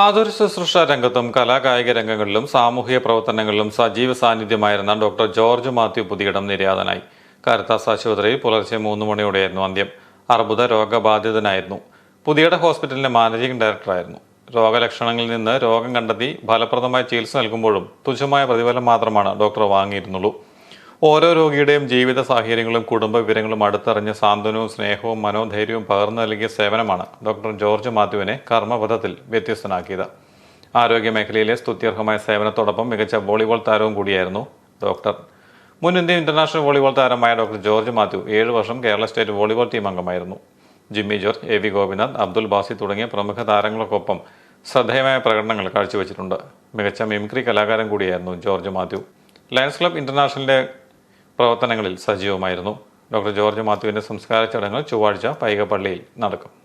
ആതുര ശുശ്രൂഷ രംഗത്തും കലാകായിക രംഗങ്ങളിലും സാമൂഹിക പ്രവർത്തനങ്ങളിലും സജീവ സാന്നിധ്യമായിരുന്ന ഡോക്ടർ ജോർജ് മാത്യു പുതിയിടം നിര്യാതനായി. കരുത്താസ് ആശുപത്രിയിൽ പുലർച്ചെ മൂന്ന് മണിയോടെയായിരുന്നു അന്ത്യം. അർബുദ രോഗബാധിതനായിരുന്നു. പുതിയട ഹോസ്പിറ്റലിന്റെ മാനേജിംഗ് ഡയറക്ടറായിരുന്നു. രോഗലക്ഷണങ്ങളിൽ നിന്ന് രോഗം കണ്ടെത്തി ഫലപ്രദമായ ചികിത്സ നൽകുമ്പോഴും തുച്ഛമായ പ്രതിഫലം മാത്രമാണ് ഡോക്ടർ വാങ്ങിയിരുന്നുള്ളൂ. ഓരോ രോഗിയുടെയും ജീവിത സാഹചര്യങ്ങളും കുടുംബ വിവരങ്ങളും അടുത്തറിഞ്ഞ് സാന്ത്വനവും സ്നേഹവും മനോധൈര്യവും പകർന്നു നൽകിയ സേവനമാണ് ഡോക്ടർ ജോർജ് മാത്യുവിനെ കർമ്മപഥത്തിൽ വ്യത്യസ്തനാക്കിയത്. ആരോഗ്യ മേഖലയിലെ സ്തുത്യർഹമായ സേവനത്തോടൊപ്പം മികച്ച വോളിബോൾ താരവും കൂടിയായിരുന്നു ഡോക്ടർ. മുൻ ഇന്ത്യൻ ഇന്റർനാഷണൽ വോളിബോൾ താരമായ ഡോക്ടർ ജോർജ് മാത്യു ഏഴ് വർഷം കേരള സ്റ്റേറ്റ് വോളിബോൾ ടീം അംഗമായിരുന്നു. ജിമ്മി ജോർജ് എ വി ഗോപിനാഥ് അബ്ദുൽ ബാസി തുടങ്ങിയ പ്രമുഖ താരങ്ങൾക്കൊപ്പം ശ്രദ്ധേയമായ പ്രകടനങ്ങൾ കാഴ്ചവെച്ചിട്ടുണ്ട്. മികച്ച മിമിക്രി കലാകാരൻ കൂടിയായിരുന്നു ജോർജ് മാത്യു. ലയൺസ് ക്ലബ് ഇന്റർനാഷണലിന്റെ പ്രവർത്തനങ്ങളിൽ സജീവമായിരുന്നു. ഡോക്ടർ ജോർജ് മാത്യുവിന്റെ സംസ്കാര ചടങ്ങ് ചൊവ്വാഴ്ച പൈകപ്പള്ളിയിൽ നടക്കും.